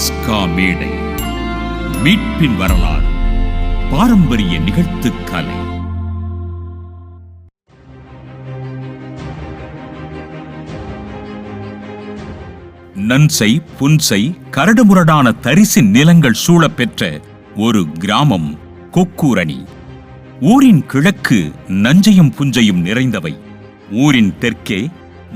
பாஸ்கா மேடை. மீட்பின் வரலாறு. பாரம்பரிய நிகழ்த்து கலை. நன்சை புன்சை கரடுமுரடான தரிசின் நிலங்கள் சூழப்பெற்ற ஒரு கிராமம் கொக்கூரணி. ஊரின் கிழக்கு நஞ்சையும் புஞ்சையும் நிறைந்தவை. ஊரின் தெற்கே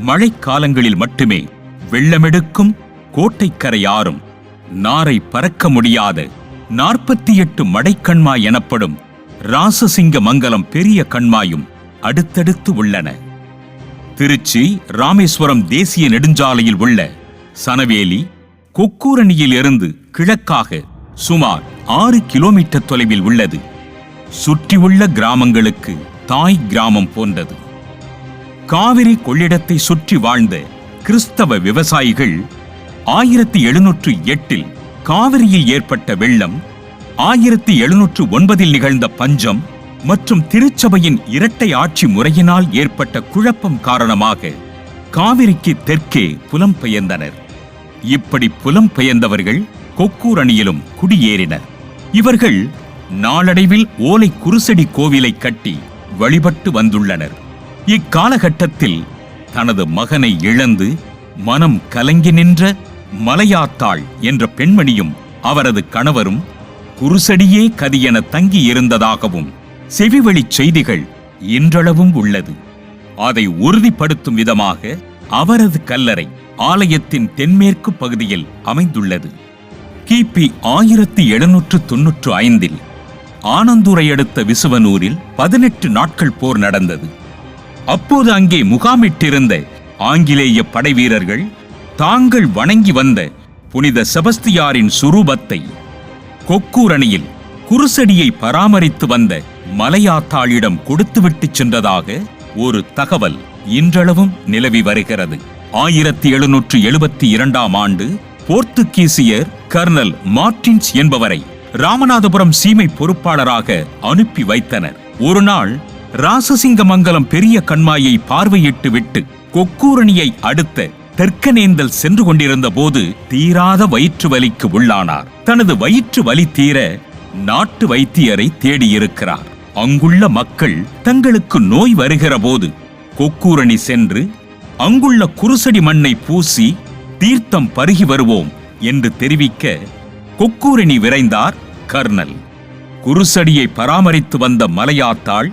மழைக்காலங்களில் மட்டுமே வெள்ளமெடுக்கும் கோட்டைக்கரையாறும் நாரை பறக்க முடியாத. நாற்பத்தி எட்டு மடைக்கண்மாய் எனப்படும் ராசசிங்க மங்கலம் பெரிய கண்மாயும் அடுத்தடுத்து உள்ளன. திருச்சி ராமேஸ்வரம் தேசிய நெடுஞ்சாலையில் உள்ள சனவேலி கொக்கூரணியில் இருந்து கிழக்காக சுமார் ஆறு கிலோமீட்டர் தொலைவில் உள்ளது. சுற்றியுள்ள கிராமங்களுக்கு தாய் கிராமம் போன்றது. காவிரி கொள்ளிடத்தை சுற்றி வாழ்ந்த கிறிஸ்தவ விவசாயிகள் ஆயிரத்தி எழுநூற்று எட்டில் காவிரியில் ஏற்பட்ட வெள்ளம் ஆயிரத்தி எழுநூற்று ஒன்பதில் நிகழ்ந்த பஞ்சம் மற்றும் திருச்சபையின் இரட்டை ஆட்சி முறையினால் ஏற்பட்ட குழப்பம் காரணமாக காவிரிக்கு தெற்கே புலம்பெயர்ந்தனர் இப்படி புலம்பெயர்ந்தவர்கள் கொக்கூர் அணியிலும் குடியேறினர். இவர்கள் நாளடைவில் ஓலை குருசடி கோவிலை கட்டி வழிபட்டு வந்துள்ளனர். இக்காலகட்டத்தில் தனது மகனை இழந்து மனம் கலங்கி நின்ற மலையாத்தாள் என்ற பெண்மணியும் அவரது கணவரும் குருசடியே கதியென தங்கி இருந்ததாகவும் செவிவழிச் செய்திகள் இன்றளவும் உள்ளது. அதை உறுதிப்படுத்தும் விதமாக அவரது கல்லறை ஆலயத்தின் தென்மேற்கு பகுதியில் அமைந்துள்ளது. கிபி ஆயிரத்தி எழுநூற்று தொன்னூற்று ஐந்தில் ஆனந்தூரை அடுத்த விசுவனூரில் பதினெட்டு நாட்கள் போர் நடந்தது. அப்போது அங்கே முகாமிட்டிருந்த ஆங்கிலேய படைவீரர்கள் தாங்கள் வணங்கி வந்த புனித செபஸ்தியாரின் சுரூபத்தை கொக்கூரணியில் குருசடியை பராமரித்து வந்த மலையாத்தாளிடம் கொடுத்துவிட்டு சென்றதாக ஒரு தகவல் இன்றளவும் நிலவி வருகிறது. ஆயிரத்தி எழுநூற்று எழுபத்தி இரண்டாம் ஆண்டு போர்த்துகீசியர் கர்னல் மார்டின்ஸ் என்பவரை ராமநாதபுரம் சீமை பொறுப்பாளராக அனுப்பி வைத்தனர். ஒரு நாள் ராசசிங்கமங்கலம் பெரிய கண்மாயை பார்வையிட்டு விட்டு கொக்கூரணியை அடுத்த தெற்கனேந்தல் சென்று கொண்டிருந்த போது தீராத வயிற்று வலிக்கு உள்ளானார். தனது வயிற்று வலி தீர நாட்டு வைத்தியரை தேடியிருக்கிறார். அங்குள்ள மக்கள் தங்களுக்கு நோய் வருகிற போது கொக்கூரணி சென்று அங்குள்ள குருசடி மண்ணை பூசி தீர்த்தம் பருகி வருவோம் என்று தெரிவிக்க கொக்கூரணி விரைந்தார் கர்னல். குருசடியை பராமரித்து வந்த மலையாத்தாள்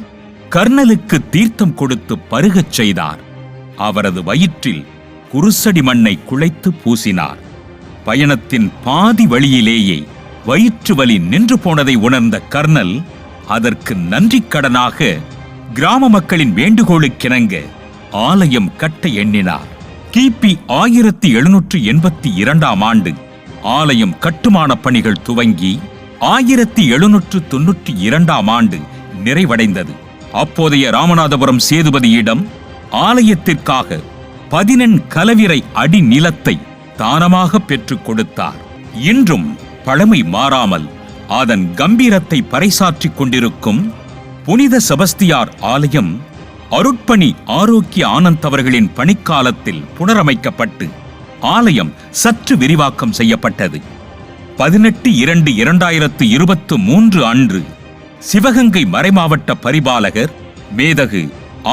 கர்னலுக்கு தீர்த்தம் கொடுத்து பருகச் செய்தார். அவரது வயிற்றில் குருசடி மண்ணை குழைத்து பூசினார். பயணத்தின் பாதி வழியிலேயே வயிற்று வலி நின்று போனதை உணர்ந்த கர்னல் அதற்கு நன்றிக் கடனாக கிராம மக்களின் வேண்டுகோளுக்கிணங்க ஆலயம் கட்ட எண்ணினார். கிபி ஆயிரத்தி எழுநூற்று எண்பத்தி இரண்டாம் ஆண்டு ஆலயம் கட்டுமான பணிகள் துவங்கி ஆயிரத்தி எழுநூற்று தொன்னூற்றி இரண்டாம் ஆண்டு நிறைவடைந்தது. அப்போதைய ராமநாதபுரம் சேதுபதியிடம் ஆலயத்திற்காக பதினெண் கலவிரை அடி நிலத்தை தானமாக பெற்றுக் கொடுத்தார். இன்றும் பழமை மாறாமல் அதன் கம்பீரத்தை பறைசாற்றிக் கொண்டிருக்கும் புனித செபஸ்தியார் ஆலயம் அருட்பணி ஆரோக்கிய ஆனந்த் அவர்களின் பணிக்காலத்தில் புனரமைக்கப்பட்டு ஆலயம் சற்று விரிவாக்கம் செய்யப்பட்டது. பதினெட்டு இரண்டு இரண்டாயிரத்து இருபத்து மூன்று அன்று சிவகங்கை மறைமாவட்ட பரிபாலகர் மேதகு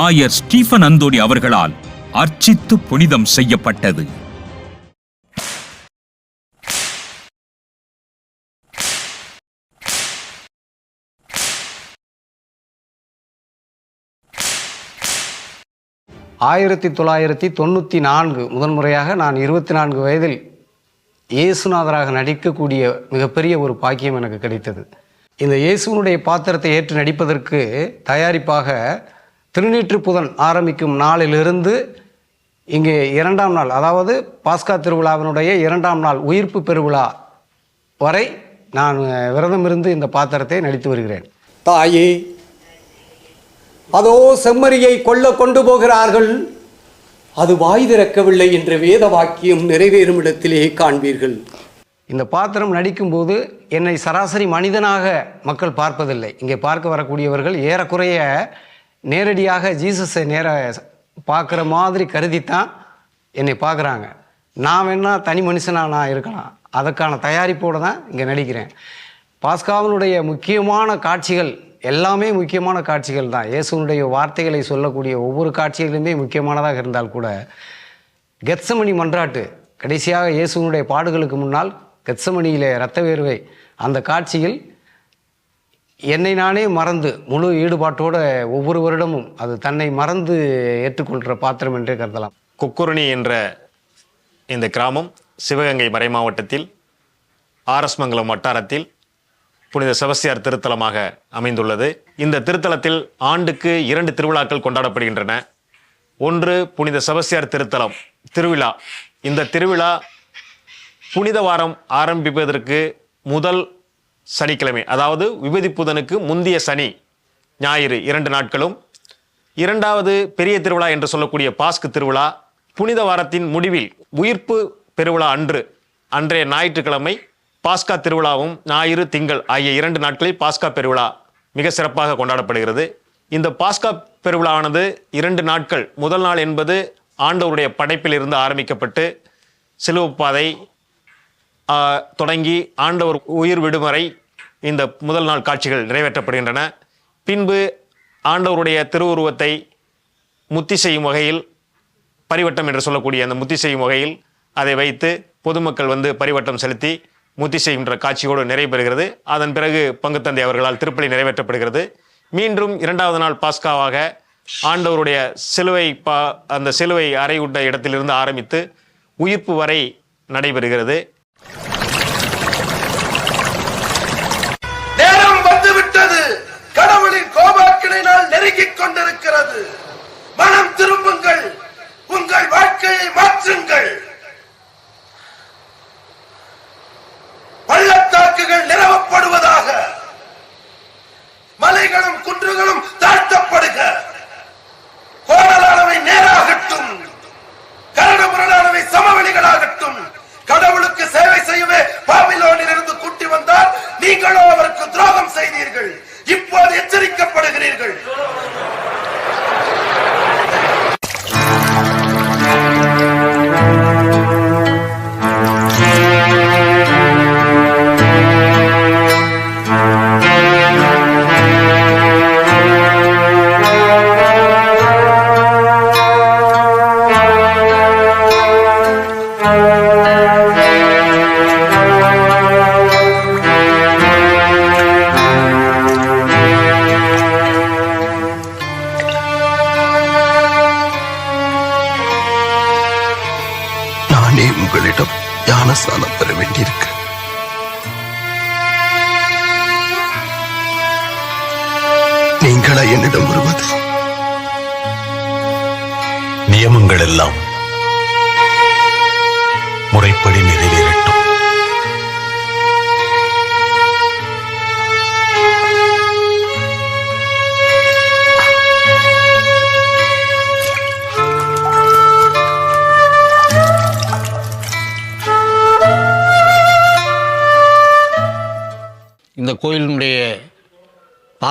ஆயர் ஸ்டீஃபன் அந்தோணி அவர்களால் அர்ச்சித்து புனிதம் செய்யப்பட்டது. ஆயிரத்தி தொள்ளாயிரத்தி தொண்ணூற்றி நான்கு முதன்முறையாக நான் இருபத்தி நான்கு வயதில் இயேசுநாதராக நடிக்கக்கூடிய மிகப்பெரிய ஒரு பாக்கியம் எனக்கு கிடைத்தது. இந்த இயேசுனுடைய பாத்திரத்தை ஏற்று நடிப்பதற்கு தயாரிப்பாக திருநீற்று புதன் ஆரம்பிக்கும் நாளிலிருந்து இங்கே இரண்டாம் நாள் அதாவது பாஸ்கா திருவிழாவினுடைய இரண்டாம் நாள் உயிர்ப்பு பெருவிழா வரை நான் விரதம் இருந்து இந்த பாத்திரத்தை நடித்து வருகிறேன். தாயே அதோ செம்மறியை கொல்ல கொண்டு போகிறார்கள். அது வாய் திறக்கவில்லை என்ற வேத வாக்கியம் நிறைவேறும் இடத்திலே காண்பீர்கள். இந்த பாத்திரம் நடிக்கும்போது என்னை சராசரி மனிதனாக மக்கள் பார்ப்பதில்லை. இங்கே பார்க்க வரக்கூடியவர்கள் ஏறக்குறைய நேரடியாக ஜீசஸை நேர பார்க்குற மாதிரி கருதி தான் என்னை பார்க்குறாங்க. நான் வேணால் தனி மனுஷனாக நான் இருக்கலாம். அதற்கான தயாரிப்போடு தான் இங்கே நடிக்கிறேன். பாஸ்காவினுடைய முக்கியமான காட்சிகள் எல்லாமே முக்கியமான காட்சிகள் தான். இயேசுனுடைய வார்த்தைகளை சொல்லக்கூடிய ஒவ்வொரு காட்சிகளுமே முக்கியமானதாக இருந்தால் கூட கெத்சமணி மன்றாட்டு கடைசியாக இயேசுனுடைய பாடுகளுக்கு முன்னால் கெத்சமணியிலே இரத்த வேர்வை அந்த காட்சியில் என்னை நானே மறந்து முழு ஈடுபாட்டோடு ஒவ்வொரு வருடமும் அது தன்னை மறந்து ஏற்றுக்கொள்கிற பாத்திரம் என்றே கருதலாம். குக்குரணி என்ற இந்த கிராமம் சிவகங்கை மறை மாவட்டத்தில் ஆரஸ்மங்கலம் வட்டாரத்தில் புனித செபஸ்தியார் திருத்தலமாக அமைந்துள்ளது. இந்த திருத்தலத்தில் ஆண்டுக்கு இரண்டு திருவிழாக்கள் கொண்டாடப்படுகின்றன. ஒன்று புனித செபஸ்தியார் திருத்தலம் திருவிழா. இந்த திருவிழா புனித வாரம் ஆரம்பிப்பதற்கு முதல் சனிக்கிழமை அதாவது விபதி புதனுக்கு முந்தைய சனி ஞாயிறு இரண்டு நாட்களும். இரண்டாவது பெரிய திருவிழா என்று சொல்லக்கூடிய பாஸ்கு திருவிழா புனித வாரத்தின் முடிவில் உயிர்ப்பு பெருவிழா அன்று அன்றைய ஞாயிற்றுக்கிழமை பாஸ்கா திருவிழாவும் ஞாயிறு திங்கள் ஆகிய இரண்டு நாட்களில் பாஸ்கா பெருவிழா மிக சிறப்பாக கொண்டாடப்படுகிறது. இந்த பாஸ்கா பெருவிழாவானது இரண்டு நாட்கள் முதல் நாள் என்பது ஆண்டவருடைய படைப்பில் இருந்து ஆரம்பிக்கப்பட்டு சிலுவப்பாதை தொடங்கி ஆண்டவர் உயிர் விடுமுறை இந்த முதல் நாள் காட்சிகள் நிறைவேற்றப்படுகின்றன. பின்பு ஆண்டவருடைய திருவுருவத்தை முத்தி செய்யும் வகையில் பரிவட்டம் என்று சொல்லக்கூடிய அந்த முத்தி செய்யும் வகையில் அதை வைத்து பொதுமக்கள் வந்து பரிவட்டம் செலுத்தி முத்தி செய்கின்ற காட்சியோடு நிறைவு அதன் பிறகு பங்குத்தந்தை அவர்களால் திருப்பலி நிறைவேற்றப்படுகிறது. மீண்டும் இரண்டாவது நாள் பாஸ்காவாக ஆண்டவருடைய சிலுவை பா அந்த சிலுவை அறை இடத்திலிருந்து ஆரம்பித்து உயிர்ப்பு வரை நடைபெறுகிறது. நேரம் வந்துவிட்டது. கடவுளின் கோபாக்கினால் நெருங்கிக் கொண்டிருக்கிறது. மனம் திரும்புங்கள். உங்கள் வாழ்க்கையை மாற்றுங்கள். பள்ளத்தாக்குகள் நிறவப்படுவதாக. மலைகளும் குன்றுகளும் தாழ்த்தப்படுக. கோணலானவை நேராகட்டும். கரடுமுரடானவை சமவெளிகளாகட்டும். சேவை செய்யவே பாபிலோனில் இருந்து கூட்டி வந்தால் நீங்களோ அவருக்கு துரோகம் செய்தீர்கள். இப்போது எச்சரிக்கப்படுகிறீர்கள்.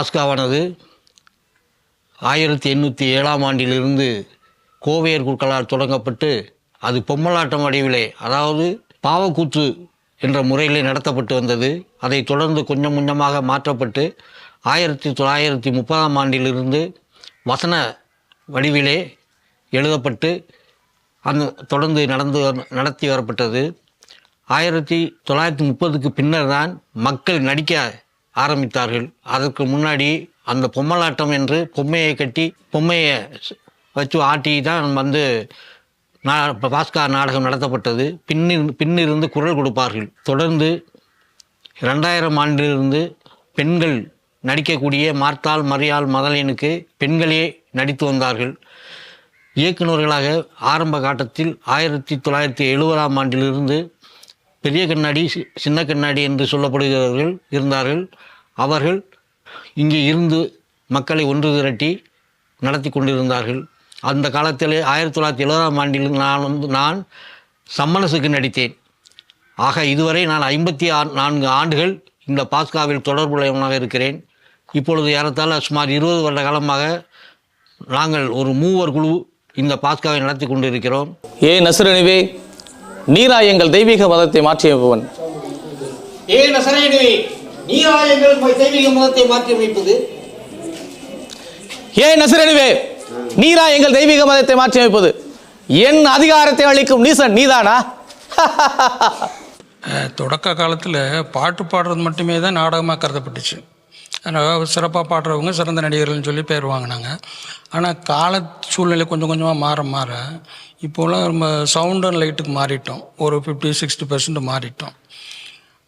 பாஸ்காவானது ஆயிரத்தி எண்ணூற்றி ஏழாம் ஆண்டிலிருந்து கோவையர் குழுக்களால் தொடங்கப்பட்டு அது பொம்மலாட்டம் வடிவிலே அதாவது பாவக்கூத்து என்ற முறையிலே நடத்தப்பட்டு வந்தது. அதை தொடர்ந்து கொஞ்சம் கொஞ்சமாக மாற்றப்பட்டு ஆயிரத்தி தொள்ளாயிரத்தி முப்பதாம் ஆண்டிலிருந்து வசன வடிவிலே எழுதப்பட்டு அந்த தொடர்ந்து நடந்து நடத்தி வரப்பட்டது. ஆயிரத்தி தொள்ளாயிரத்தி முப்பதுக்கு பின்னர் தான் மக்கள் நடிக்க ஆரம்பித்தார்கள். அதற்கு முன்னாடி அந்த பொம்மலாட்டம் என்று பொம்மையை கட்டி பொம்மையை வச்சு ஆட்டி தான் வந்து நா பாஸ்கர் நாடகம் நடத்தப்பட்டது. பின்னிரு பின்னிருந்து குரல் கொடுப்பார்கள். தொடர்ந்து ரெண்டாயிரம் ஆண்டிலிருந்து பெண்கள் நடிக்கக்கூடிய மார்த்தாள் மரியாள் மதலினுக்கு பெண்களே நடித்து வந்தார்கள். இயக்குநர்களாக ஆரம்ப காட்டத்தில் ஆயிரத்தி தொள்ளாயிரத்தி எழுபதாம் ஆண்டிலிருந்து பெரிய கண்ணாடி சி- சின்ன கண்ணாடி என்று சொல்லப்படுகிறவர்கள் இருந்தார்கள். அவர்கள் இங்கே இருந்து மக்களை ஒன்று திரட்டி நடத்தி கொண்டிருந்தார்கள். அந்த காலத்தில் ஆயிரத்தி தொள்ளாயிரத்தி எழுபதாம் ஆண்டில் நான் வந்து நான் சம்மனசுக்கு நடித்தேன். ஆக இதுவரை நான் ஐம்பத்தி ஆறு நான்கு ஆண்டுகள் இந்த பாஸ்காவில் தொடர்புடையவனாக இருக்கிறேன். இப்பொழுது ஏறத்தாழ சுமார் இருபது வருட காலமாக நாங்கள் ஒரு மூவர் குழு இந்த பாஸ்காவை நடத்தி கொண்டிருக்கிறோம். ஏ நசுரனிவே நீரா எங்கள் தெய்வீக மதத்தை மாற்றியவன் ஏ நசரேனுவே நீரா எங்கள் தெய்வீக மதத்தை மாற்றி அமைப்பது ஏ நசிரனுவே நீரா எங்கள் தெய்வீக மதத்தை மாற்றி அமைப்பது என் அதிகாரத்தை அளிக்கும் நீசன் நீதானா? தொடக்க காலத்தில் பாட்டு பாடுறது மட்டுமே தான் நாடகமாக கருதப்பட்டுச்சு. அதனால் சிறப்பாக பாடுறவங்க சிறந்த நடிகர்கள்னு சொல்லி பேர் வாங்கினாங்க. ஆனால் கால சூழ்நிலை கொஞ்சம் கொஞ்சமாக மாற மாற இப்போலாம் நம்ம சவுண்ட் அண்ட் லைட்டுக்கு மாறிட்டோம். ஒரு ஃபிஃப்டி சிக்ஸ்டி பர்சன்ட் மாறிட்டோம்.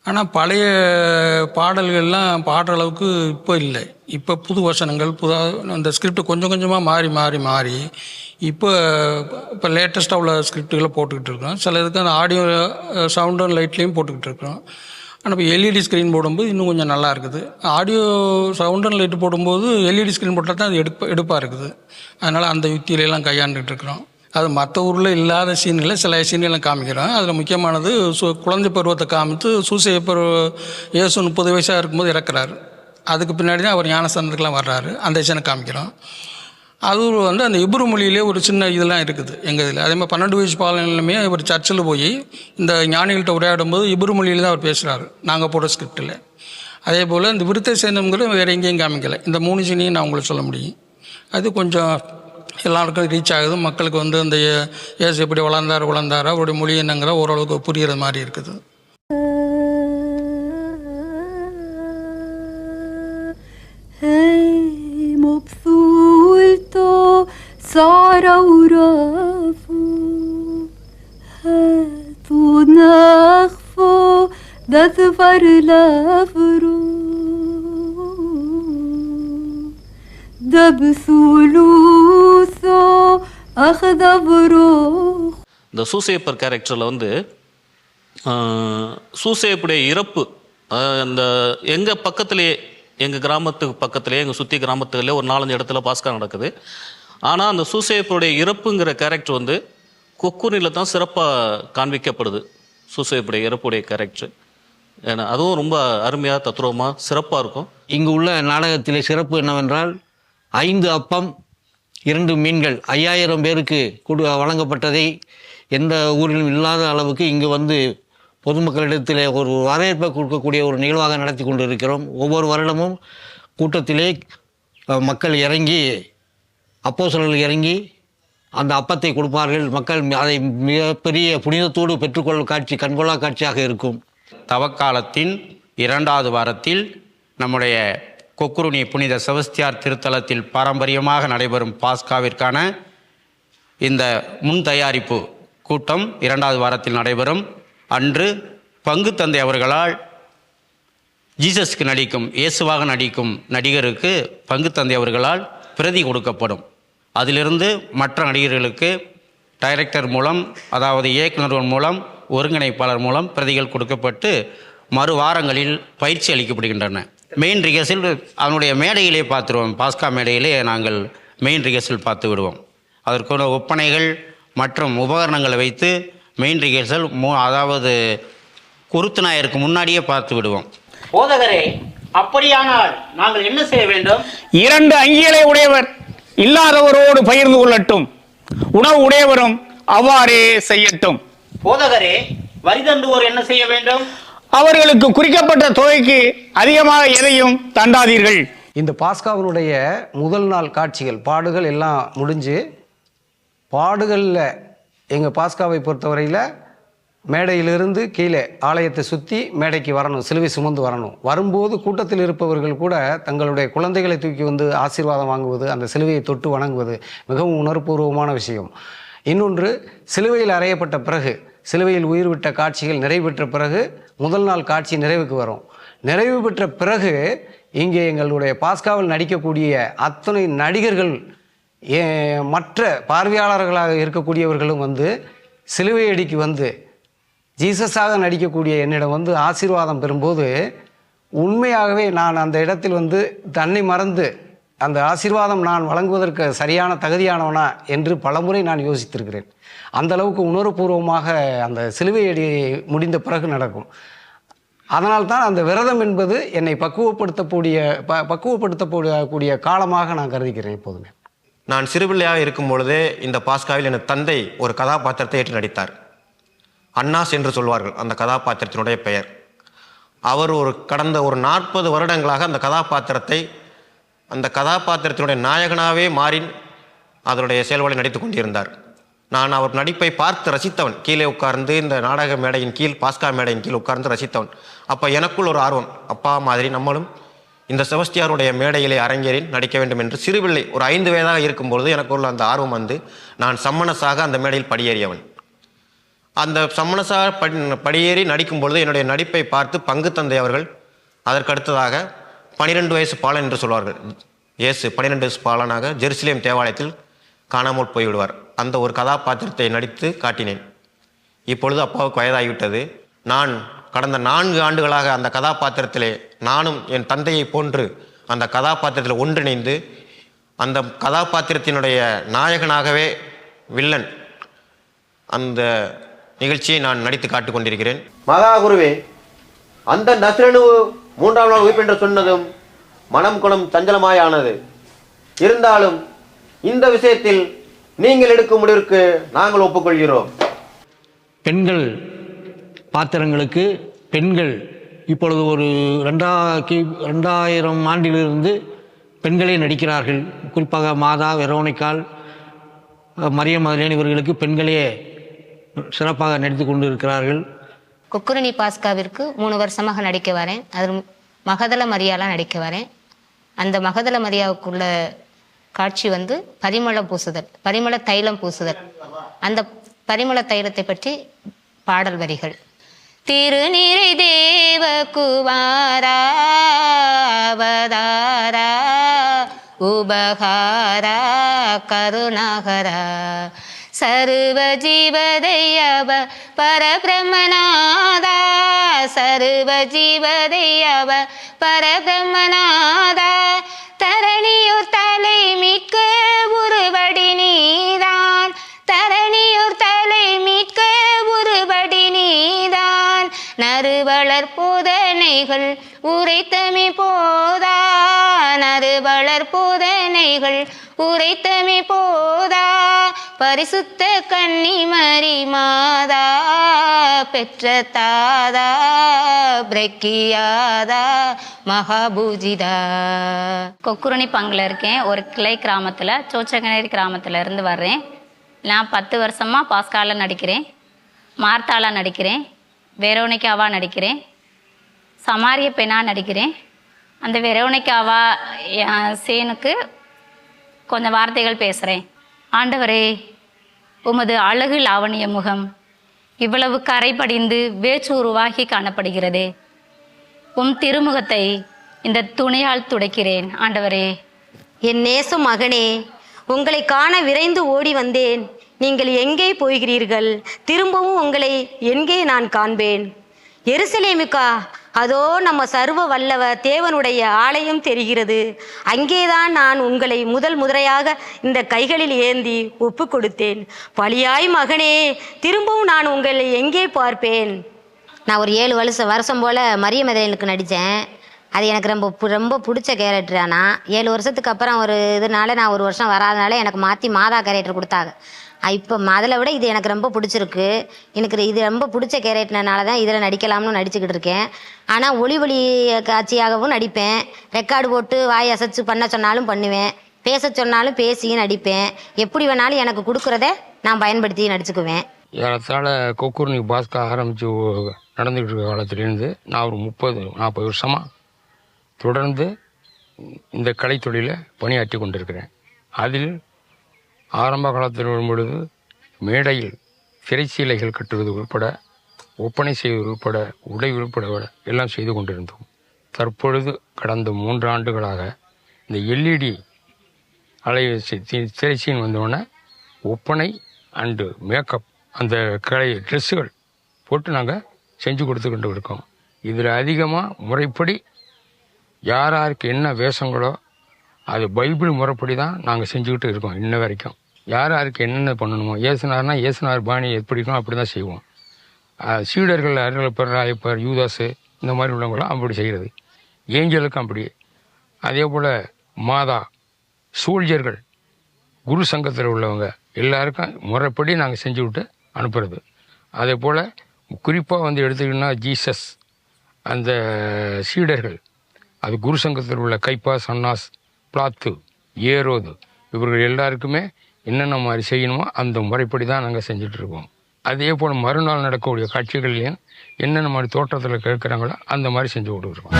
ஆனால் பழைய பாடல்கள்லாம் பாடுற அளவுக்கு இப்போ இல்லை. இப்போ புது வசனங்கள் புது அந்த ஸ்கிரிப்ட் கொஞ்சம் கொஞ்சமாக மாறி மாறி மாறி இப்போ இப்போ லேட்டஸ்ட்டாக உள்ள ஸ்கிரிப்டுகளை போட்டுக்கிட்டு இருக்கோம் சில இதுக்கு அந்த ஆடியோ சவுண்ட் அண்ட் லைட்லேயும் போட்டுக்கிட்டு இருக்கிறோம். ஆனால் இப்போ எல்இடி ஸ்க்ரீன் போடும்போது இன்னும் கொஞ்சம் நல்லா இருக்குது. ஆடியோ சவுண்ட் அண்ட் லைட்டு போடும்போது எல்இடி ஸ்க்ரீன் போட்டால் தான் அது எடுப்ப எடுப்பாக இருக்குது. அதனால் அந்த யுக்தியிலெல்லாம் கையாண்டுகிட்டு இருக்கிறோம். அது மற்ற ஊரில் இல்லாத சீன்களில் சில சீன்களை காமிக்கிறோம் அதில் முக்கியமானது சு குழந்தை பருவத்தை காமித்து சூசைய பருவ இயேசு முப்பது வயசாக இருக்கும்போது இறக்குறாரு. அதுக்கு பின்னாடி தான் அவர் ஞானஸ்தானத்துக்குலாம் வர்றாரு. அந்த சீனை காமிக்கிறோம். அது வந்து அந்த இப்ரு மொழியிலே ஒரு சின்ன இதெல்லாம் இருக்குது எங்கள் இதில். அதே மாதிரி பன்னெண்டு வயசு பாலனிலுமே ஒரு சர்ச்சில் போய் இந்த ஞானிகள்கிட்ட உரையாடும் போது இப்ரு மொழியில் தான் அவர் பேசுகிறாரு நாங்கள் போடுற ஸ்கிரிப்டில் அதே போல் இந்த விருத்த சேனம்ங்கிறது வேறு எங்கேயும் காமிக்கலை. இந்த மூணு சீனையும் நான் உங்களுக்கு சொல்ல முடியும். அது கொஞ்சம் எல்லாருக்கும் ரீச் ஆகுது மக்களுக்கு வந்து அந்த ஏ- இயேசு எப்படி வளர்ந்தார் வளர்ந்தார் அவருடைய மொழி என்னங்கிற ஓரளவுக்கு புரிகிற மாதிரி இருக்குது هي مبسوطة صار ورافو هاتوا نخفو دثفر لافرو دبسوا لوثو أخذ بروخ இந்த சூசேப்பர் கேரக்டரில் வந்து ஆஹ், சூசேப்புடைய இறப்பு ஆஹ், அந்த எங்கள் பக்கத்துலேயே எங்கள் கிராமத்துக்கு பக்கத்துலேயே எங்கள் சுற்றி கிராமத்துலேயே ஒரு நாலஞ்சு இடத்துல பாஸ்கா நடக்குது ஆனால் அந்த சூசேப்புடைய இறப்புங்கிற கேரக்டர் வந்து கொக்குனியில் தான் சிறப்பாக காண்பிக்கப்படுது சூசேப்புடைய இறப்புடைய கேரக்டர் ஏன்னா அதுவும் ரொம்ப அருமையாக தத்துருவமாக சிறப்பாக இருக்கும் இங்கு உள்ள நாடகத்திலே சிறப்பு என்னவென்றால் ஐந்து அப்பம் இரண்டு மீன்கள். ஐயாயிரம் பேருக்கு கொடு வழங்கப்பட்டதை எந்த ஊரிலும் இல்லாத அளவுக்கு இங்கு வந்து பொதுமக்களிடத்தில் ஒரு வரவேற்பை கொடுக்கக்கூடிய ஒரு நிகழ்வாக நடத்தி கொண்டிருக்கிறோம். ஒவ்வொரு வருடமும் கூட்டத்திலே மக்கள் இறங்கி அப்போசலர்கள் இறங்கி அந்த அப்பத்தை கொடுப்பார்கள். மக்கள் அதை மிகப்பெரிய புனிதத்தோடு பெற்றுக்கொள்ளும் காட்சி கண்கொள்ளா காட்சியாக இருக்கும். தவக்காலத்தின் இரண்டாவது வாரத்தில் நம்முடைய கொக்குருணி புனித செவஸ்தியார் திருத்தலத்தில் பாரம்பரியமாக நடைபெறும் பாஸ்காவிற்கான இந்த முன் தயாரிப்பு கூட்டம் இரண்டாவது வாரத்தில் நடைபெறும். அன்று பங்கு தந்தை அவர்களால் ஜீசஸ்க்கு நடிக்கும் இயேசுவாக நடிக்கும் நடிகருக்கு பங்கு தந்தை அவர்களால் பிரதி கொடுக்கப்படும். அதிலிருந்து மற்ற நடிகர்களுக்கு டைரக்டர் மூலம் அதாவது இயக்குநர்கள் மூலம் ஒருங்கிணைப்பாளர் மூலம் பிரதிகள் கொடுக்கப்பட்டு மறு வாரங்களில் பயிற்சி அளிக்கப்படுகின்றன. மெயின் ரிகர்சல் அதனுடைய மேடையிலே பார்த்துருவோம். பாஸ்கா மேடையிலே நாங்கள் மெயின் ரிகர்சல் பார்த்து விடுவோம். அதற்குள்ள ஒப்பனைகள் மற்றும் உபகரணங்களை வைத்து மெயின் ரிகர்சல் மூ அதாவது குருத்து நாயருக்கு முன்னாடியே பார்த்து விடுவோம். போதகரே அப்படியானால் நாங்கள் என்ன செய்ய வேண்டும்? இரண்டு அங்கிகளை உடையவர் இல்லாதவரோடு பகிர்ந்து கொள்ளட்டும். உணவு உடையவரும் அவ்வாறே செய்யட்டும். போதகரே வரி தண்டுவோர் என்ன செய்ய வேண்டும்? அவர்களுக்கு குறிக்கப்பட்ட தொகைக்கு அதிகமாக எதையும் தண்டாதீர்கள். இந்த பாஸ்காவினுடைய முதல் நாள் காட்சிகள் பாடுகள் எல்லாம் முடிஞ்சு பாடுகளில் எங்கள் பாஸ்காவை பொறுத்தவரையில் மேடையிலிருந்து கீழே ஆலயத்தை சுற்றி மேடைக்கு வரணும் சிலுவை சுமந்து வரணும். வரும்போது கூட்டத்தில் இருப்பவர்கள் கூட தங்களுடைய குழந்தைகளை தூக்கி வந்து ஆசீர்வாதம் வாங்குவது அந்த சிலுவையை தொட்டு வணங்குவது மிகவும் உணர்வுபூர்வமான விஷயம். இன்னொன்று சிலுவையில் அறையப்பட்ட பிறகு சிலுவையில் உயிர் விட்ட காட்சிகள் நிறைவேற்ற பிறகு முதல் நாள் காட்சி நிறைவுக்கு வரும். நிறைவு பெற்ற பிறகு இங்கே எங்களுடைய பாஸ்காவில் நடிக்கக்கூடிய அத்தனை நடிகர்கள் ஏ- மற்ற பார்வையாளர்களாக இருக்கக்கூடியவர்களும் வந்து சிலுவை அடிக்கு வந்து ஜீசஸாக நடிக்கக்கூடிய என்னிடம் வந்து ஆசீர்வாதம் பெறும்போது உண்மையாகவே நான் அந்த இடத்தில் வந்து தன்னை மறந்து அந்த ஆசீர்வாதம் நான் வழங்குவதற்கு சரியான தகுதியானவனா என்று பலமுறை நான் யோசித்திருக்கிறேன். அந்த அளவுக்கு உணர்வுபூர்வமாக அந்த சிலுவை அடி முடிந்த பிறகு நடக்கும். அதனால்தான் அந்த விரதம் என்பது என்னை பக்குவப்படுத்தக்கூடிய ப பக்குவப்படுத்தக்கூடிய காலமாக நான் கருதிக்கிறேன் எப்போதுமே. நான் சிறுபிள்ளையாக இருக்கும் பொழுதே இந்த பாஸ்காவில் எனது தந்தை ஒரு கதாபாத்திரத்தை ஏற்று நடித்தார். அன்னாஸ் என்று சொல்வார்கள் அந்த கதாபாத்திரத்தினுடைய பெயர். அவர் ஒரு கடந்த ஒரு நாற்பது வருடங்களாக அந்த கதாபாத்திரத்தை அந்த கதாபாத்திரத்தினுடைய நாயகனாகவே மாறி அதனுடைய செயல்பாடு நடித்து கொண்டிருந்தார். நான் அவர் நடிப்பை பார்த்து ரசித்தவன். கீழே உட்கார்ந்து இந்த நாடக மேடையின் கீழ் பாஸ்கா மேடையின் கீழ் உட்கார்ந்து ரசித்தவன். அப்போ எனக்குள் ஒரு ஆர்வம். அப்பா மாதிரி நம்மளும் இந்த செவஸ்தியாருடைய மேடையிலே அரங்கேறி நடிக்க வேண்டும் என்று சிறுபிள்ளை ஒரு ஐந்து வயதாக இருக்கும்பொழுது எனக்குள்ள அந்த ஆர்வம் வந்து நான் சம்மனஸாக அந்த மேடையில் படியேறியவன். அந்த சம்மனஸாக படி படியேறி நடிக்கும் பொழுது என்னுடைய நடிப்பை பார்த்து பங்கு தந்தை அவர்கள் அதற்கடுத்ததாக பனிரெண்டு வயசு பாலன் என்று சொல்வார்கள். இயேசு பனிரெண்டு வயசு பாலனாக ஜெருசலேம் தேவாலயத்தில் காணாமல் போய்விடுவார். அந்த ஒரு கதாபாத்திரத்தை நடித்து காட்டினேன். இப்பொழுது அப்பாவுக்கு வயதாகிவிட்டது. நான் கடந்த நான்கு ஆண்டுகளாக அந்த கதாபாத்திரத்திலே நானும் என் தந்தையை போன்று அந்த கதாபாத்திரத்தில் ஒன்றிணைந்து அந்த கதாபாத்திரத்தினுடைய நாயகனாகவே வில்லன் அந்த நிகழ்ச்சியை நான் நடித்து காட்டிக் கொண்டிருக்கிறேன். மகா குருவே அந்த நஸ்ரனு மூன்றாம் நாள் உயிர்ப்பு என்று சொன்னதும் மனம் குணம் சஞ்சலமாயானது. இருந்தாலும் இந்த விஷயத்தில் நீங்கள் எடுக்கும் முடிவிற்கு நாங்கள் ஒப்புக்கொள்கிறோம். பெண்கள் பாத்திரங்களுக்கு பெண்கள் இப்பொழுது ஒரு ரெண்டா கி ரெண்டாயிரம் ஆண்டிலிருந்து பெண்களே நடிக்கிறார்கள். குறிப்பாக மாதா வெரோனிக்கால் மதலேன் இவர்களுக்கு பெண்களே சிறப்பாக நடித்து கொண்டு இருக்கிறார்கள் குக்குரணி பாஸ்காவிற்கு மூணு வருஷமாக நடிக்க வரேன். அது மகதல மரியாலாம் நடிக்க வரேன். அந்த மகதல மரியாவுக்குள்ள காட்சி வந்து பரிமள பூசுதல் பரிமள தைலம் பூசுதல். அந்த பரிமள தைலத்தை பற்றி பாடல் வரிகள். திருநீரை தேவ குமாராவதாரா உபகாரா கருணாகரா. சர்வ ஜீவதையவ பரபிரம்மநாதா சர்வ ஜீவதையவ பரபிரம்மநாதா. நறுவளர் பூதனைகள் உரைத்தமி போதா நறுவளர் பூதனைகள் உரைத்தமி போதா. பரிசுத்த கன்னிமரி மாதா பெற்ற தாதா பிரக்கியாதா மகாபூஜிதா. கொக்குரணி பங்கில் இருக்கேன். ஒரு கிளை கிராமத்தில் சோச்சகனேரி கிராமத்தில் இருந்து வர்றேன். நான் பத்து வருஷமாக பாஸ்காலில் நடிக்கிறேன். மார்த்தாலாக நடிக்கிறேன். வெரோனிக்காவா நடிக்கிறேன். சமாரிய பெண்ணாக நடிக்கிறேன். அந்த வெரோனிக்காவா சேனுக்கு சீனுக்கு கொஞ்சம் வார்த்தைகள் பேசுகிறேன் ஆண்டவரே உமது அழகு லாவணிய முகம் இவ்வளவு கரை படிந்து வேச்சு உருவாகி காணப்படுகிறது. உம் திருமுகத்தை இந்த துணையால் துடைக்கிறேன். ஆண்டவரே. என் நேசு மகனே உங்களை காண விரைந்து ஓடி வந்தேன். நீங்கள் எங்கே போகிறீர்கள்? திரும்பவும் உங்களை எங்கே நான் காண்பேன்? எருசலேமுக்கா? அதோ நம்ம சர்வ வல்லவ தேவனுடைய ஆலயம் தெரிகிறது. அங்கேதான் நான் உங்களை முதல் முதலையாக இந்த கைகளில் ஏந்தி ஒப்பு கொடுத்தேன் பழியாய் மகனே திரும்பவும் நான் உங்களை எங்கே பார்ப்பேன்? நான் ஒரு ஏழு வருஷம் வருஷம் போல் மரிய மதையனுக்கு நடித்தேன். அது எனக்கு ரொம்ப பு- ரொம்ப பிடிச்ச கேரக்டர் ஆனால் ஏழு வருஷத்துக்கு அப்புறம் ஒரு இதனால நான் ஒரு வருஷம் வராதனால எனக்கு மாற்றி மாதா கேரக்டர் கொடுத்தாங்க. இப்போ அதில் விட இது எனக்கு ரொம்ப பிடிச்சிருக்கு. எனக்கு இது ரொம்ப பிடிச்ச கேரக்டர்னால தான் இதில் நடிக்கலாம்னு நடிச்சுக்கிட்டு இருக்கேன். ஆனால் ஒளி ஒளி காட்சியாகவும் நடிப்பேன். ரெக்கார்டு போட்டு வாய் அசைச்சு பண்ண சொன்னாலும் பண்ணுவேன். பேச சொன்னாலும் பேசியும் நடிப்பேன். எப்படி வேணாலும் எனக்கு கொடுக்குறத நான் பயன்படுத்தி நடிச்சுக்குவேன். ஏறத்தாழ கொக்குர்னி பாஸ்கா ஆரம்பித்து நடந்துக்கிட்டு இருக்க காலத்துலேருந்து நான் ஒரு முப்பது நாற்பது வருஷமாக தொடர்ந்து இந்த கலைத்தொழிலை பணியாற்றி கொண்டிருக்கிறேன். அதில் ஆரம்ப காலத்தில் வரும்பொழுது மேடையில் திரைச்சீலைகள் கட்டுவது உட்பட ஒப்பனை செய்வது உட்பட உடை உட்பட எல்லாம் செய்து கொண்டிருந்தோம். தற்பொழுது கடந்த மூன்று ஆண்டுகளாக இந்த எல்இடி அலைவரிசை தி- வந்தோடனே ஒப்பனை அண்டு மேக்கப் அந்த கலை ட்ரெஸ்ஸுகள் போட்டு நாங்கள் செஞ்சு கொடுத்துக்கிட்டு இருக்கோம். இதில் அதிகமாக முறைப்படி யார் யாருக்கு என்ன வேஷங்களோ அது பைபிள் முறைப்படி தான் நாங்கள் செஞ்சுக்கிட்டு இருக்கோம் இன்ன வரைக்கும். யார் யாருக்கு என்னென்ன பண்ணணுமோ ஏசுனார்னா ஏசுனார் பாணி எப்படி இருக்கணும் அப்படி தான் செய்வோம் சீடர்கள் அருளப்பர் ராயப்பர் யூதாஸு இந்த மாதிரி உள்ளவங்களாம் அப்படி செய்கிறது ஏஞ்சலுக்கும் அப்படி. அதே போல் மாதா சூழ்ஜர்கள் குரு சங்கத்தில் உள்ளவங்க எல்லாருக்கும் முறைப்படி நாங்கள் செஞ்சு விட்டு அனுப்புறது. அதே போல் குறிப்பாக வந்து எடுத்துக்கிட்டோம்னா ஜீசஸ் அந்த சீடர்கள் அது குரு சங்கத்தில் உள்ள கைப்பா சன்னாஸ் பிளாத்து ஏரோது இவர்கள் எல்லாருக்குமே என்னென்ன மாதிரி செய்யணுமோ அந்த முறைப்படி தான் நாங்கள் செஞ்சிட்ருக்கோம் அதே போல் மறுநாள் நடக்கக்கூடிய காட்சிகள்லையும் என்னென்ன மாதிரி தோற்றத்தில் கேட்குறாங்களோ அந்த மாதிரி செஞ்சு கொடுக்குறோம்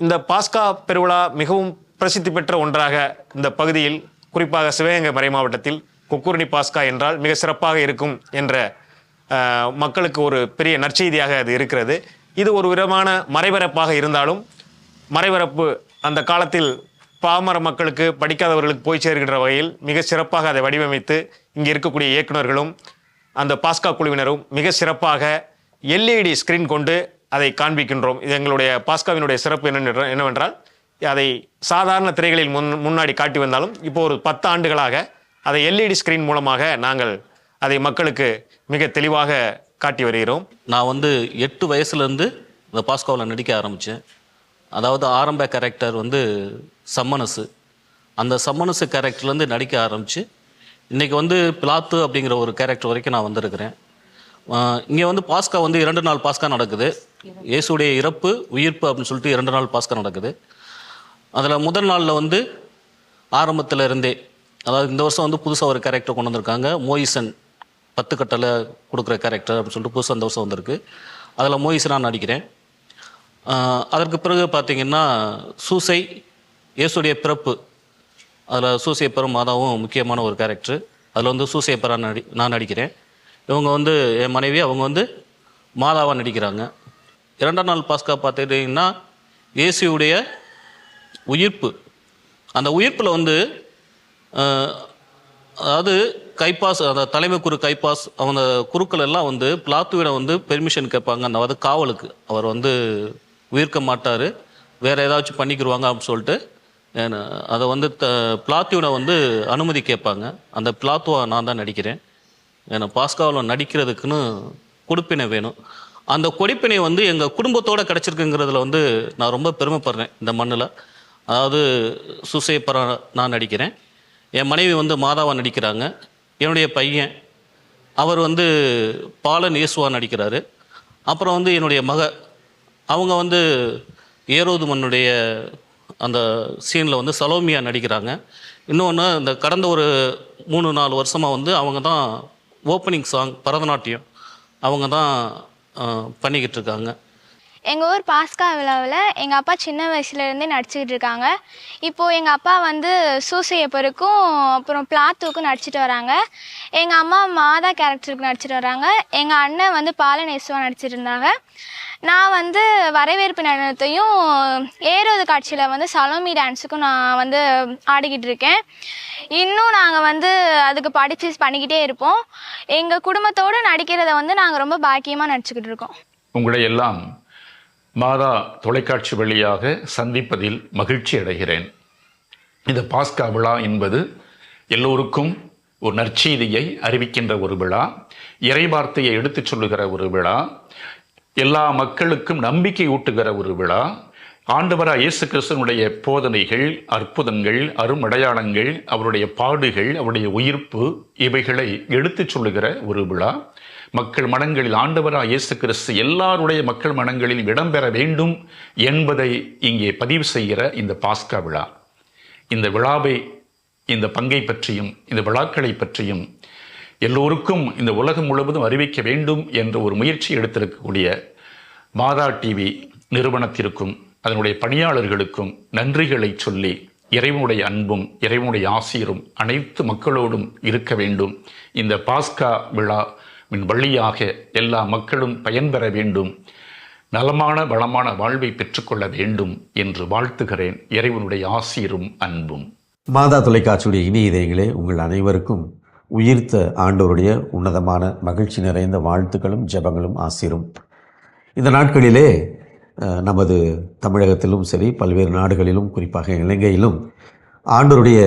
இந்த பாஸ்கா பெருவிழா மிகவும் பிரசித்தி பெற்ற ஒன்றாக இந்த பகுதியில் குறிப்பாக சிவகங்கை மறை மாவட்டத்தில் கொக்குரணி பாஸ்கா என்றால் மிக சிறப்பாக இருக்கும் என்ற மக்களுக்கு ஒரு பெரிய நற்செய்தியாக அது இருக்கிறது. இது ஒரு விதமான மறைபரப்பாக இருந்தாலும் மறைபரப்பு அந்த காலத்தில் பாமர மக்களுக்கு படிக்காதவர்களுக்கு போய் சேர்கின்ற வகையில் மிக சிறப்பாக அதை வடிவமைத்து இங்கே இருக்கக்கூடிய இயக்குனர்களும் அந்த பாஸ்கா குழுவினரும் மிக சிறப்பாக எல்இடி ஸ்கிரீன் கொண்டு அதை காண்பிக்கின்றோம். இது எங்களுடைய பாஸ்காவினுடைய சிறப்பு என்னென்ன என்னவென்றால் அதை சாதாரண திரைகளில் முன் முன்னாடி காட்டி வந்தாலும் இப்போ ஒரு பத்து ஆண்டுகளாக அதை எல்இடி ஸ்க்ரீன் மூலமாக நாங்கள் அதை மக்களுக்கு மிக தெளிவாக காட்டி வருகிறோம். நான் வந்து எட்டு வயசுலேருந்து இந்த பாஸ்கோவில் நடிக்க ஆரம்பித்தேன். அதாவது ஆரம்ப கேரக்டர் வந்து சம்மனசு. அந்த சம்மனசு கேரக்டர்லேருந்து நடிக்க ஆரம்பித்து இன்றைக்கி வந்து பிளாத்து அப்படிங்கிற ஒரு கேரக்டர் வரைக்கும் நான் வந்திருக்கிறேன். இங்கே வந்து பாஸ்கா வந்து இரண்டு நாள் பாஸ்கா நடக்குது. இயேசுடைய இறப்பு உயிர்ப்பு அப்படின்னு சொல்லிட்டு இரண்டு நாள் பாஸ்கா நடக்குது. அதில் முதல் நாளில் வந்து ஆரம்பத்தில் இருந்தே அதாவது இந்த வருஷம் வந்து புதுசாக ஒரு கேரக்டர் கொண்டு வந்திருக்காங்க. மோயிசன் பத்து கட்டளை கொடுக்குற கேரக்டர் அப்படின்னு சொல்லிட்டு புதுசாக இந்த வருஷம் வந்திருக்கு. அதில் மோயிசனாக நடிக்கிறேன். அதற்கு பிறகு பார்த்தீங்கன்னா சூசை இயேசுடைய பிறப்பு. அதில் சூசையப்பரும் மாதாவும் முக்கியமான ஒரு கேரக்டர் அதில் வந்து சூசையப்பரா நடி நான் நடிக்கிறேன். இவங்க வந்து என் மனைவி அவங்க வந்து மாதாவாக நடிக்கிறாங்க. இரண்டாம் நாள் பாஸ்கா பார்த்துக்கிட்டிங்கன்னா இயேசுடைய உயிர்ப்பு. அந்த உயிர்ப்பில் வந்து அதாவது கைப்பாஸ் அந்த தலைமை குரு கைப்பாஸ் அவங்க குருக்கள் எல்லாம் வந்து பிளாத்துவிடம் வந்து பெர்மிஷன் கேட்பாங்க. அந்த வந்து காவலுக்கு. அவர் வந்து உயிர்க்க மாட்டார். வேறு ஏதாச்சும் பண்ணிக்கிடுவாங்க அப்படின்னு சொல்லிட்டு அதை வந்து த பிளாத்துவிடம் வந்து அனுமதி கேட்பாங்க. அந்த பிளாத்துவா நான் தான் நடிக்கிறேன். ஏன்னா பாஸ்காவில் நடிக்கிறதுக்குன்னு கொடுப்பினை வேணும். அந்த கொடுப்பினை வந்து எங்கள் குடும்பத்தோடு கிடச்சிருக்குங்கிறதுல வந்து நான் ரொம்ப பெருமைப்படுறேன் இந்த மண்ணில். அதாவது சுசேப்பரா நான் நடிக்கிறேன். என் மனைவி வந்து மாதாவா நடிக்கிறாங்க. என்னுடைய பையன் அவர் வந்து பாலன் இயேசுவா நடிக்கிறாரு. அப்புறம் வந்து என்னுடைய மக அவங்க வந்து ஏரோது அந்த சீனில் வந்து சலோமியா நடிக்கிறாங்க. இன்னொன்று இந்த கடந்த ஒரு மூணு நாலு வருஷமாக வந்து அவங்க தான் ஓப்பனிங் சாங் பரதநாட்டியம். அவங்க தான் பண்ணிக்கிட்டு இருக்காங்க. எங்கள் ஊர் பாஸ்கா விழாவில் எங்கள் அப்பா சின்ன வயசுலேருந்தே நடிச்சுக்கிட்டு இருக்காங்க. இப்போது எங்கள் அப்பா வந்து சூசையப்பருக்கும் அப்புறம் பிளாத்துக்கும் நடிச்சிட்டு வராங்க. எங்கள் அம்மா மாதா கேரக்டருக்கு நடிச்சிட்டு வராங்க. எங்கள் அண்ணன் வந்து பாலநேசுவா நடிச்சிட்டு இருந்தாங்க. நான் வந்து வரவேற்பு நடனத்தையும் ஏறுவது காட்சியில் வந்து சலோமி டான்ஸுக்கும் நான் வந்து ஆடிக்கிட்டு இருக்கேன். இன்னும் நாங்கள் வந்து அதுக்கு படிச்சு பண்ணிக்கிட்டே இருப்போம். எங்கள் குடும்பத்தோடு நடிக்கிறத வந்து நாங்கள் ரொம்ப பாக்கியமாக நடிச்சுக்கிட்டு இருக்கோம். உங்களை எல்லாம் மாதா தொலைக்காட்சி வழியாக சந்திப்பதில் மகிழ்ச்சி அடைகிறேன். இந்த பாஸ்கா விழா என்பது எல்லோருக்கும் ஒரு நற்செய்தியை அறிவிக்கின்ற ஒரு விழா இறைவார்த்தையை எடுத்துச் சொல்லுகிற ஒரு விழா எல்லா மக்களுக்கும் நம்பிக்கை ஊட்டுகிற ஒரு விழா ஆண்டவராக இயேசு கிறிஸ்தனுடைய போதனைகள் அற்புதங்கள் அருமடையாளங்கள் அவருடைய பாடுகள் அவருடைய உயிர்ப்பு இவைகளை எடுத்துச் சொல்லுகிற ஒரு விழா. மக்கள் மனங்களில் ஆண்டவராக இயேசு கிறிஸ்து எல்லாருடைய மக்கள் மனங்களில் இடம்பெற வேண்டும் என்பதை இங்கே பதிவு செய்கிற இந்த பாஸ்கா விழா. இந்த விழாவை இந்த பங்கை பற்றியும் இந்த விழாக்களை பற்றியும் எல்லோருக்கும் இந்த உலகம் முழுவதும் அறிவிக்க வேண்டும் என்ற ஒரு முயற்சி எடுத்திருக்கக்கூடிய மாதா டிவி நிறுவனத்திற்கும் அதனுடைய பணியாளர்களுக்கும் நன்றிகளை சொல்லி இறைவனுடைய அன்பும் இறைவனுடைய ஆசிரியரும் அனைத்து மக்களோடும் இருக்க வேண்டும். இந்த பாஸ்கா விழா மின் வழியாக எல்லா மக்களும் பயன்பெற வேண்டும். நலமான வளமான வாழ்வை பெற்றுக்கொள்ள வேண்டும் என்று வாழ்த்துகிறேன். இறைவனுடைய ஆசீரும் அன்பும். மாதா தொலைக்காட்சியுடைய இனிய இதயங்களே உங்கள் அனைவருக்கும் உயிர்த்த ஆண்டோருடைய உன்னதமான மகிழ்ச்சி நிறைந்த வாழ்த்துக்களும் ஜெபங்களும் ஆசிரும். இந்த நாட்களிலே நமது தமிழகத்திலும் சரி பல்வேறு நாடுகளிலும் குறிப்பாக இலங்கையிலும் ஆண்டோருடைய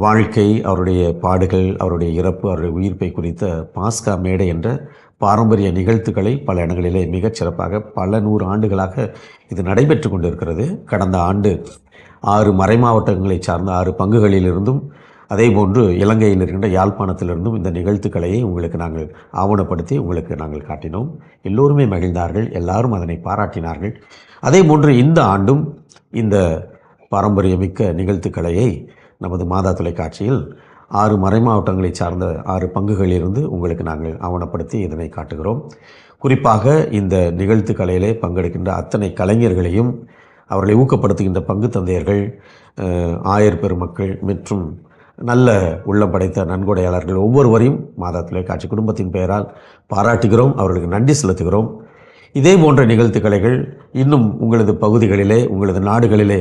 வாழ்க்கை அவருடைய பாடுகள் அவருடைய இறப்பு அவருடைய உயிர்ப்பை குறித்த பாஸ்கா மேடை என்ற பாரம்பரிய நிகழ்த்துக்களை பல இடங்களிலே மிகச் சிறப்பாக பல நூறு ஆண்டுகளாக இது நடைபெற்று கொண்டிருக்கிறது. கடந்த ஆண்டு ஆறு மறைமாவட்டங்களை சார்ந்த ஆறு பங்குகளிலிருந்தும் அதேபோன்று இலங்கையில் இருக்கின்ற யாழ்ப்பாணத்திலிருந்தும் இந்த நிகழ்த்துக்களையை உங்களுக்கு நாங்கள் ஆவணப்படுத்தி உங்களுக்கு நாங்கள் காட்டினோம். எல்லோருமே மகிழ்ந்தார்கள் எல்லாரும் அதனை பாராட்டினார்கள். அதேபோன்று இந்த ஆண்டும் இந்த பாரம்பரியமிக்க நிகழ்த்துக்களையை நமது மாதா தொலைக்காட்சியில் ஆறு மறைமாவட்டங்களை சார்ந்த ஆறு பங்குகளிலிருந்து உங்களுக்கு நாங்கள் ஆவணப்படுத்தி இதனை காட்டுகிறோம். குறிப்பாக இந்த நிகழ்த்து கலையிலே பங்கெடுக்கின்ற அத்தனை கலைஞர்களையும் அவர்களை ஊக்கப்படுத்துகின்ற பங்கு தந்தையர்கள் ஆயர் பெருமக்கள் மற்றும் நல்ல உள்ளம் படைத்த நன்கொடையாளர்கள் ஒவ்வொருவரையும் மாதா தொலைக்காட்சி குடும்பத்தின் பெயரால் பாராட்டுகிறோம். அவர்களுக்கு நன்றி செலுத்துகிறோம். இதே போன்ற நிகழ்த்து கலைகள் இன்னும் உங்களது பகுதிகளிலே உங்களது நாடுகளிலே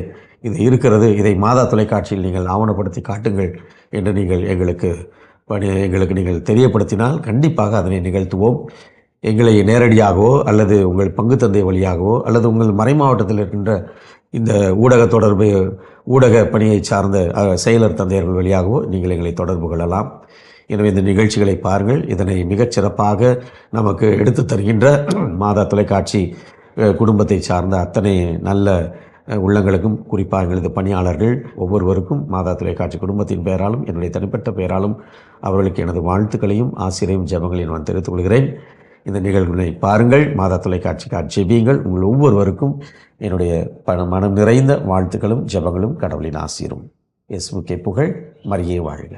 இது இருக்கிறது. இதை மாதா தொலைக்காட்சியில் நீங்கள் ஆவணப்படுத்தி காட்டுங்கள் என்று நீங்கள் எங்களுக்கு பணி எங்களுக்கு நீங்கள் தெரியப்படுத்தினால் கண்டிப்பாக அதனை நிகழ்த்துவோம். எங்களை நேரடியாகவோ அல்லது உங்கள் பங்கு தந்தை வழியாகவோ அல்லது உங்கள் மறை மாவட்டத்தில் இருக்கின்ற இந்த ஊடக தொடர்பு ஊடக பணியை சார்ந்த செயலர் தந்தையர்கள் வழியாகவோ நீங்கள் எங்களை தொடர்பு கொள்ளலாம். எனவே இந்த நிகழ்ச்சிகளை பாருங்கள். இதனை மிகச் சிறப்பாக நமக்கு எடுத்து தருகின்ற மாதா தொலைக்காட்சி குடும்பத்தை சார்ந்த அத்தனை நல்ல உள்ளங்களுக்கும் குறிப்பாக எங்களது பணியாளர்கள் ஒவ்வொருவருக்கும் மாதா தொலைக்காட்சி குடும்பத்தின் பெயராலும் என்னுடைய தனிப்பட்ட பெயராலும் அவர்களுக்கு எனது வாழ்த்துக்களையும் ஆசிரியரும் ஜபங்களையும் நான் தெரிவித்துக் கொள்கிறேன். இந்த நிகழ்வினை பாருங்கள். மாதா தொலைக்காட்சிக்கார் ஜெபியுங்கள் உங்கள் ஒவ்வொருவருக்கும் என்னுடைய பண மனம் நிறைந்த வாழ்த்துக்களும் ஜெபங்களும் கடவுளின் ஆசீரும். இயேசுவுக்கே புகழ். மரியே வாழ்க.